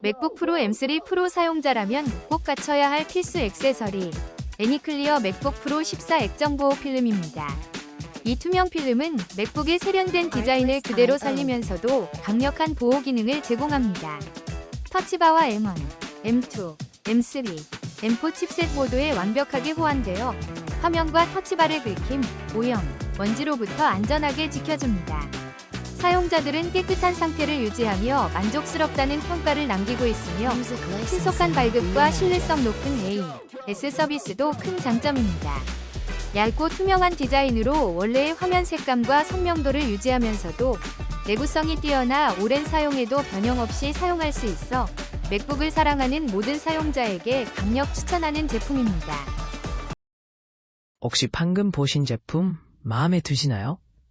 맥북 프로 M3 프로 사용자라면 꼭 갖춰야 할 필수 액세서리 애니클리어 맥북 프로 14 액정 보호 필름입니다. 이 투명 필름은 맥북의 세련된 디자인을 그대로 살리면서도 강력한 보호 기능을 제공합니다. 터치바와 M1, M2, M3, M4 칩셋 모두에 완벽하게 호환되어 화면과 터치바를 긁힘, 오염, 먼지로부터 안전하게 지켜줍니다. 사용자들은 깨끗한 상태를 유지하며 만족스럽다는 평가를 남기고 있으며 신속한 발급과 신뢰성 높은 A, S 서비스도 큰 장점입니다. 얇고 투명한 디자인으로 원래의 화면 색감과 선명도를 유지하면서도 내구성이 뛰어나 오랜 사용에도 변형 없이 사용할 수 있어 맥북을 사랑하는 모든 사용자에게 강력 추천하는 제품입니다. 혹시 방금 보신 제품 마음에 드시나요?